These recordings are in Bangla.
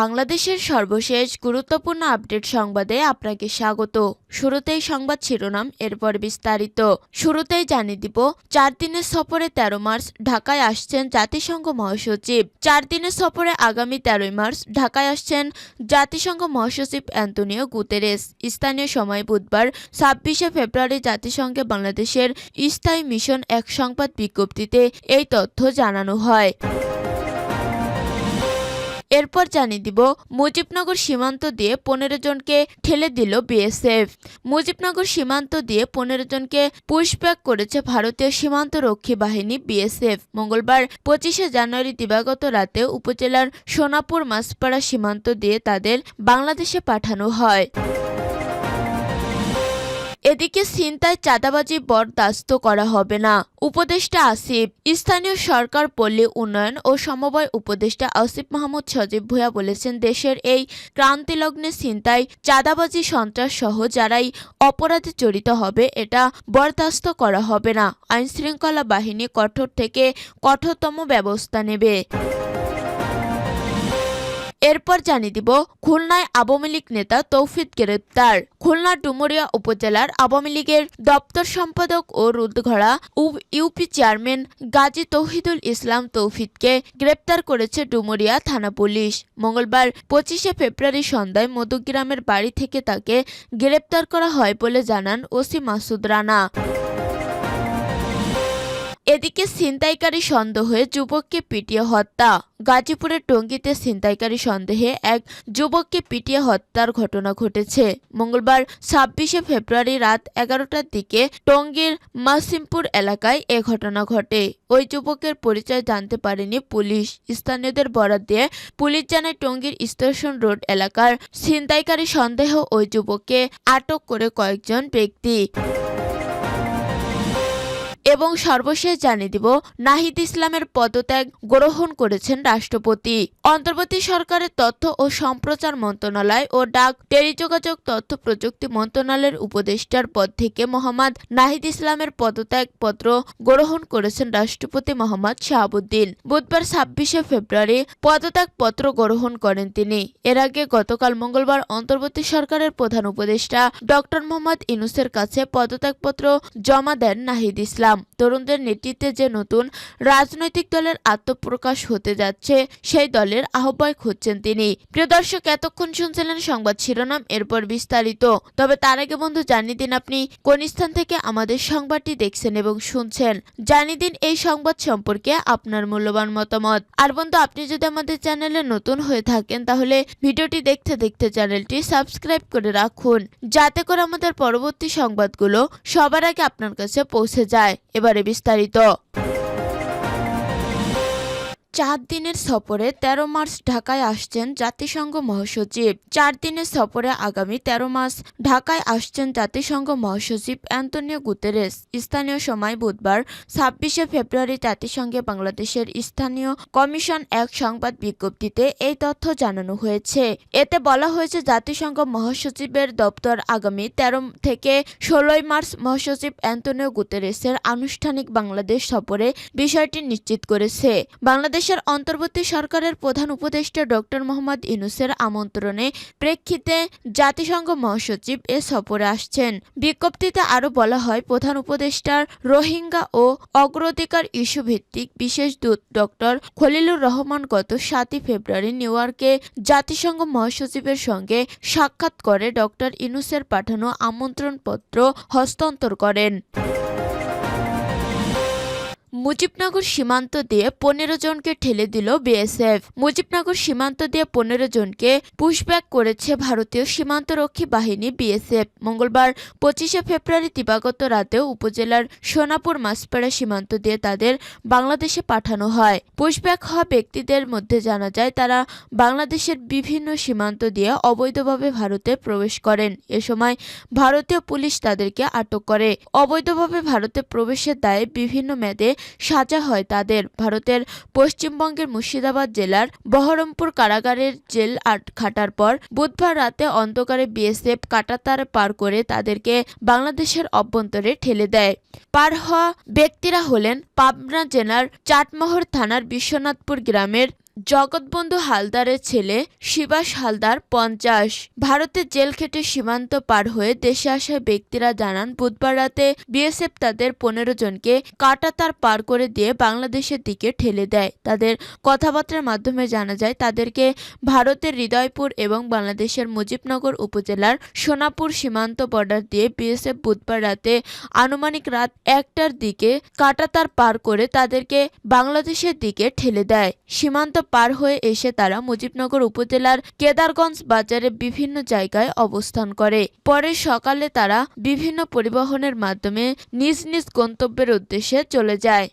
বাংলাদেশের সর্বশেষ গুরুত্বপূর্ণ আপডেট সংবাদে আপনাকে স্বাগত। শুরুতেই সংবাদ শিরোনাম, এরপর বিস্তারিত। শুরুতেই জানিয়ে দিব, চার দিনের সফরে তেরো মার্চ ঢাকায় আসছেন জাতিসংঘ মহাসচিব। চার দিনের সফরে আগামী তেরোই মার্চ ঢাকায় আসছেন জাতিসংঘ মহাসচিব অ্যান্তোনিও গুতেরেস। স্থানীয় সময় বুধবার ছাব্বিশে ফেব্রুয়ারি জাতিসংঘে বাংলাদেশের স্থায়ী মিশন এক সংবাদ বিজ্ঞপ্তিতে এই তথ্য জানানো হয়। এরপর জানিয়ে দিব, মুজিবনগর সীমান্ত দিয়ে পনেরো জনকে ঠেলে দিল বিএসএফ। মুজিবনগর সীমান্ত দিয়ে পনেরো জনকে পুশব্যাক করেছে ভারতীয় সীমান্ত রক্ষী বাহিনী বিএসএফ। মঙ্গলবার পঁচিশে জানুয়ারি দিবাগত রাতে উপজেলার সোনাপুর মাসপাড়া সীমান্ত দিয়ে তাদের বাংলাদেশে পাঠানো হয়। এদিকে ছিনতাই, চাঁদাবাজি বরদাস্ত করা হবে না। উপদেষ্টা আসিফ, স্থানীয় সরকার পল্লী উন্নয়ন ও সমবায় উপদেষ্টা আসিফ মাহমুদ সজীব ভূয়া বলেছেন, দেশের এই ক্রান্তিলগ্নে ছিনতাই, চাঁদাবাজি, সন্ত্রাস সহ যারাই অপরাধে জড়িত হবে, এটা বরদাস্ত করা হবে না। আইনশৃঙ্খলা বাহিনী কঠোর থেকে কঠোরতম ব্যবস্থা নেবে। এরপর জানিয়ে দিব, খুলনায় আওয়ামী লীগ নেতা তৌফিক গ্রেপ্তার। খুলনা ডুমুরিয়া উপজেলার আওয়ামী লীগের দপ্তর সম্পাদক ও রুদঘড়া ইউপি চেয়ারম্যান গাজী তৌহিদুল ইসলাম তৌফিককে গ্রেপ্তার করেছে ডুমুরিয়া থানা পুলিশ। মঙ্গলবার পঁচিশে ফেব্রুয়ারি সন্ধ্যায় মধুগ্রামের বাড়ি থেকে তাকে গ্রেপ্তার করা হয় বলে জানান ওসি মাসুদ রানা। এদিকে ছিনতাইকারী সন্দেহে যুবককে পিটিয়ে হত্যা। গাজীপুরের টঙ্গীতে ছিনতাইকারী সন্দেহে এক যুবককে পিটিয়ে হত্যার ঘটনা ঘটেছে। মঙ্গলবার ছাব্বিশে ফেব্রুয়ারি রাত এগারোটার দিকে টঙ্গীর মাসিমপুর এলাকায় এ ঘটনা ঘটে। ওই যুবকের পরিচয় জানতে পারেনি পুলিশ। স্থানীয়দের বরাত দিয়ে পুলিশ জানায় টঙ্গীর স্টেশন রোড এলাকার ছিনতাইকারী সন্দেহ ওই যুবককে আটক করে কয়েকজন ব্যক্তি। এবং সর্বশেষ জানিয়ে দিব, নাহিদ ইসলামের পদত্যাগ গ্রহণ করেছেন রাষ্ট্রপতি। অন্তর্বর্তী সরকারের তথ্য ও সম্প্রচার মন্ত্রণালয় ও ডাক টেলিযোগাযোগ তথ্য প্রযুক্তি মন্ত্রণালয়ের উপদেষ্টার পদ থেকে মোহাম্মদ নাহিদ ইসলামের পদত্যাগ পত্র গ্রহণ করেছেন রাষ্ট্রপতি মোহাম্মদ শাহাবুদ্দিন। বুধবার ছাব্বিশে ফেব্রুয়ারি পদত্যাগ পত্র গ্রহণ করেন তিনি। এর আগে গতকাল মঙ্গলবার অন্তর্বর্তী সরকারের প্রধান উপদেষ্টা ডক্টর মোহাম্মদ ইনুসের কাছে পদত্যাগপত্র জমা দেন নাহিদ ইসলাম। trọng. তরুণদের নেতৃত্বে যে নতুন রাজনৈতিক দলের আত্মপ্রকাশ হতে যাচ্ছে, সেই দলের আহ্বায়ক হচ্ছেন তিনি। প্রিয় দর্শক, এতক্ষণ শুনছিলেন সংবাদ শিরোনাম, এরপর বিস্তারিত। তবে তার আগে বন্ধু, জানিয়ে দিন আপনি কোন স্থান থেকে আমাদের সংবাদটি দেখছেন এবং শুনছেন। জানিয়ে দিন এই সংবাদ সম্পর্কে আপনার মূল্যবান মতামত। আর বন্ধু, আপনি যদি আমাদের চ্যানেলে নতুন হয়ে থাকেন, তাহলে ভিডিওটি দেখতে দেখতে চ্যানেলটি সাবস্ক্রাইব করে রাখুন, যাতে করে আমাদের পরবর্তী সংবাদগুলো সবার আগে আপনার কাছে পৌঁছে যায়। バレビしたりと。চার দিনের সফরে ১৩ মার্চ ঢাকায় আসছেন জাতিসংঘ মহাসচিব। চার দিনের সফরে আগামী ১৩ মার্চ ঢাকায় আসছেন জাতিসংঘ মহাসচিব অ্যান্তনিও গুতেরেস। স্থানীয় সময় বুধবার ছাব্বিশে ফেব্রুয়ারি জাতিসংঘে বাংলাদেশের স্থানীয় কমিশন এক সংবাদ বিজ্ঞপ্তিতে এই তথ্য জানানো হয়েছে। এতে বলা হয়েছে, জাতিসংঘ মহাসচিবের দপ্তর আগামী ১৩ থেকে ষোলোই মার্চ মহাসচিব অ্যান্তনিও গুতেরেসের আনুষ্ঠানিক বাংলাদেশ সফরে বিষয়টি নিশ্চিত করেছে। বাংলাদেশের অন্তর্বর্তী সরকারের প্রধান উপদেষ্টা ডক্টর মোহাম্মদ ইউনুসের আমন্ত্রণে প্রেক্ষিতে জাতিসংঘ মহাসচিব এ সফরে আসছেন। বিজ্ঞপ্তিতে আরও বলা হয়, প্রধান উপদেষ্টার রোহিঙ্গা ও অগ্রাধিকার ইস্যু ভিত্তিক বিশেষ দূত ডক্টর খলিলুর রহমান গত সাতই ফেব্রুয়ারি নিউ ইয়র্কে জাতিসংঘ মহাসচিবের সঙ্গে সাক্ষাৎ করে ডক্টর ইনুসের পাঠানো আমন্ত্রণপত্র হস্তান্তর করেন। মুজিবনগর সীমান্ত দিয়ে পনেরো জনকে ঠেলে দিল বিএসএফ। মুজিবনগর সীমান্ত দিয়ে পনেরো জনকে পুশব্যাক করেছে ভারতীয় সীমান্তরক্ষী বাহিনী বিএসএফ। মঙ্গলবার পঁচিশে ফেব্রুয়ারি দিবাগত রাতে উপজেলার সোনাপুর মাসপাড়া সীমান্ত দিয়ে তাদের বাংলাদেশে পাঠানো হয়। পুশব্যাক হওয়া ব্যক্তিদের মধ্যে জানা যায়, তারা বাংলাদেশের বিভিন্ন সীমান্ত দিয়ে অবৈধভাবে ভারতে প্রবেশ করেন। এ সময় ভারতীয় পুলিশ তাদেরকে আটক করে। অবৈধভাবে ভারতে প্রবেশের দায়ে বিভিন্ন মেয়াদে সাজা হয় তাদের। ভারতের পশ্চিমবঙ্গের মুর্শিদাবাদ জেলার বহরমপুর কারাগারের জেল আট খাটার পর বুধবার রাতে অন্ধকারে বিএসএফ কাটাতার পার করে তাদেরকে বাংলাদেশের অভ্যন্তরে ঠেলে দেয়। পার হওয়া ব্যক্তিরা হলেন পাবনা জেলার চাটমহর থানার বিশ্বনাথপুর গ্রামের জগৎবন্ধু হালদারের ছেলে শিবাস হালদার পঞ্চাশ। ভারতে জেল খেটে সীমান্ত পার হয়ে দেশে আসা ব্যক্তিরা জানান, বুধবার রাতে বিএসএফ তাদের পনেরো জনকে কাটাতার পার করে দিয়ে বাংলাদেশের দিকে ঠেলে দেয়। তাদের কথাবার্তার মাধ্যমে জানা যায়, তাদেরকে ভারতের হৃদয়পুর এবং বাংলাদেশের মুজিবনগর উপজেলার সোনাপুর সীমান্ত বর্ডার দিয়ে বিএসএফ বুধবার রাতে আনুমানিক রাত একটার দিকে কাটাতার পার করে তাদেরকে বাংলাদেশের দিকে ঠেলে দেয়। সীমান্ত পার হয়ে এসে তারা মুজিবনগর উপজেলার কেদারগঞ্জ বাজারে বিভিন্ন জায়গায় অবস্থান করে। পরে সকালে তারা বিভিন্ন পরিবহনের মাধ্যমে নিজ নিজ গন্তব্যের উদ্দেশ্যে চলে যায়।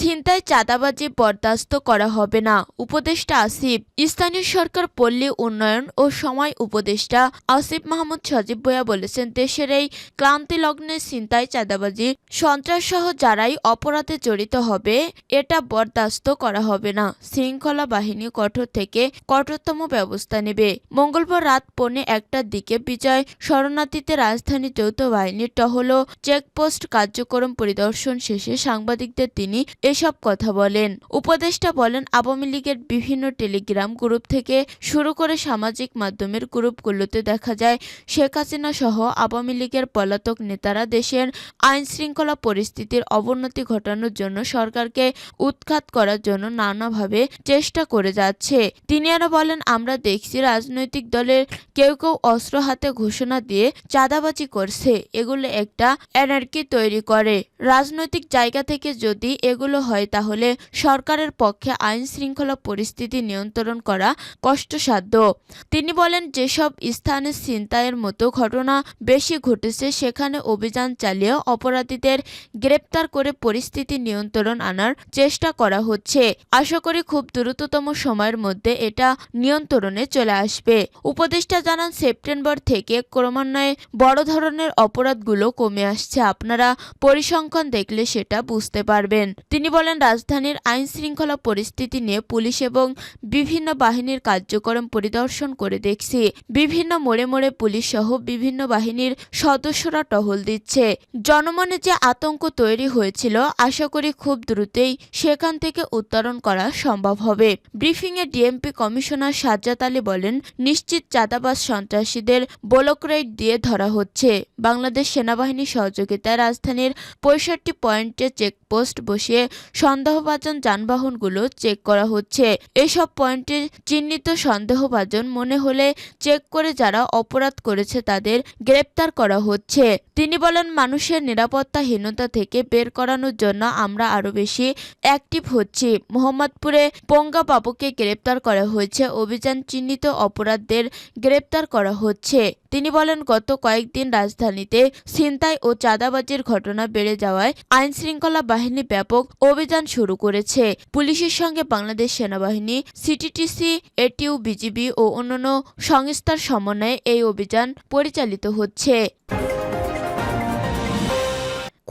ছিনতাই, চাঁদাবাজি বরদাস্ত করা হবে না। উপদেষ্টা আসিফ, স্থানীয় সরকার পল্লী উন্নয়ন ও সময় উপদেষ্টা আসিফ মাহমুদ সজীব ভুয়া বলেছেন, দেশের এই ক্লান্তি লগ্নে ছিনতাই, চাঁদাবাজি সন্ত্রাস সহ যারাই অপরাধে জড়িত হবে, এটা বরদাস্ত করা হবে না। শৃঙ্খলা বাহিনী কঠোর থেকে কঠোরতম ব্যবস্থা নেবে। মঙ্গলবার রাত পৌনে একটার দিকে বিজয় শরণার্থীতে রাজধানী যৌথ বাহিনীর টহল চেকপোস্ট কার্যক্রম পরিদর্শন শেষে সাংবাদিকদের তিনি এসব কথা বলেন। উপদেষ্টা বলেন, আওয়ামী লীগের বিভিন্ন টেলিগ্রাম গ্রুপ থেকে শুরু করে সামাজিক মাধ্যমের গ্রুপগুলোতে দেখা যায়, শেখ হাসিনা সহ আওয়ামী লীগের পলাতক নেতারা দেশের আইন শৃঙ্খলা পরিস্থিতির অবনতি ঘটানোর জন্য সরকারকে উৎখাত করার জন্য নানাভাবে চেষ্টা করে যাচ্ছে। তিনি আরও বলেন, আমরা দেখছি রাজনৈতিক দলের কেউ কেউ অস্ত্র হাতে ঘোষণা দিয়ে চাঁদাবাজি করছে। এগুলো একটা এনার্কি তৈরি করে। রাজনৈতিক জায়গা থেকে যদি এগুলো হয়, তাহলে সরকারের পক্ষে আইন শৃঙ্খলা পরিস্থিতি নিয়ন্ত্রণ করা কষ্টসাধ্য। তিনি বলেন, যেসব স্থানে ছিনতাইয়ের মতো ঘটনা বেশি ঘটেছে, সেখানে অভিযান চালিয়ে অপরাধীদের গ্রেপ্তার করে পরিস্থিতি নিয়ন্ত্রণ আনার চেষ্টা করা হচ্ছে। আশা করি খুব দ্রুততম সময়ের মধ্যে এটা নিয়ন্ত্রণে চলে আসবে। উপদেষ্টা জানান, সেপ্টেম্বর থেকে ক্রমান্বয়ে বড় ধরনের অপরাধগুলো কমে আসছে। আপনারা পরিসংখ্যান দেখলে সেটা বুঝতে পারবেন। তিনি বলেন, রাজধানীর আইন শৃঙ্খলা পরিস্থিতি নিয়ে পুলিশ এবং বিভিন্ন বাহিনীর কার্যক্রম পরিদর্শন করে দেখছি। বিভিন্ন মোড়ে মোড়ে পুলিশ সহ বিভিন্ন বাহিনীর সদস্যরা টহল দিচ্ছে। জনমনে যে আতঙ্ক তৈরি হয়েছিল, আশা করি খুব দ্রুতই সেখান থেকে উত্তরণ করা সম্ভব হবে। ব্রিফিংয়ে ডিএমপি কমিশনার সাজ্জাদ আলী বলেন, নিশ্চিত চাঁদাবাজ সন্ত্রাসীদের বোলক রেড দিয়ে ধরা হচ্ছে। বাংলাদেশ সেনাবাহিনীর সহযোগিতায় রাজধানীর পঁয়ষট্টি পয়েন্টে চেকপোস্ট বসিয়ে সন্দেহভাজন যানবাহনগুলো চেক করা হচ্ছে। এসব পয়েন্টে চিহ্নিত সন্দেহভাজন মনে হলে চেক করে যারা অপরাধ করেছে তাদের গ্রেপ্তার করা হচ্ছে। তিনি বলেন, মানুষের নিরাপত্তাহীনতা থেকে বের করানোর জন্য আমরা আরও বেশি অ্যাক্টিভ হচ্ছি। মোহাম্মদপুরে পঙ্গা বাবুকে গ্রেপ্তার করা হয়েছে। অভিযান চিহ্নিত অপরাধদের গ্রেপ্তার করা হচ্ছে। তিনি বলেন, গত কয়েকদিন রাজধানীতে ছিনতাই ও চাঁদাবাজির ঘটনা বেড়ে যাওয়ায় আইন শৃঙ্খলা বাহিনী ব্যাপক অভিযান শুরু করেছে। পুলিশের সঙ্গে বাংলাদেশ সেনাবাহিনী, সিটিটিসি, এটিউ, বিজিবি ও অন্যান্য সংস্থার সমন্বয়ে এই অভিযান পরিচালিত হচ্ছে।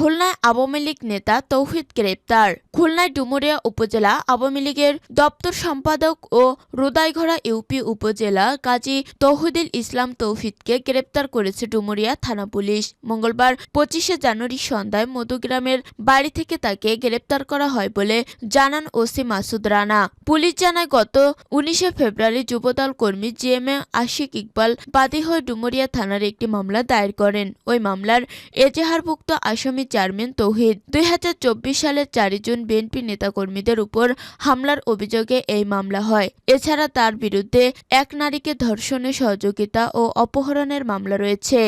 খুলনায় আওয়ামী লীগ নেতা তৌহিদ গ্রেপ্তার। খুলনায় ডুমুরিয়া উপজেলা আওয়ামী লীগের দপ্তর সম্পাদক ও রুদাইঘড়া ইউপি উপজেলা কাজী তৌহিদুল ইসলাম তৌহিদকে গ্রেপ্তার করেছে ডুমুরিয়া থানা পুলিশ। মঙ্গলবার পঁচিশে জানুয়ারি সন্ধ্যায় মধুগ্রামের বাড়ি থেকে তাকে গ্রেপ্তার করা হয় বলে জানান ওসি মাসুদ রানা। পুলিশ জানায়, গত উনিশে ফেব্রুয়ারি যুবদল কর্মী G M A Ashik Iqbal বাদী হয়ে ডুমুরিয়া থানার একটি মামলা দায়ের করেন। ওই মামলার এজাহারভুক্ত আসামি চেয়ারম্যান তৌহিদ। দুই হাজার চব্বিশ সালের চারই জুন বিএনপি নেতাকর্মীদের উপর হামলার অভিযোগে এই মামলা হয়। এছাড়া তার বিরুদ্ধে এক নারীকে ধর্ষণে সহযোগিতা ও অপহরণের মামলা রয়েছে।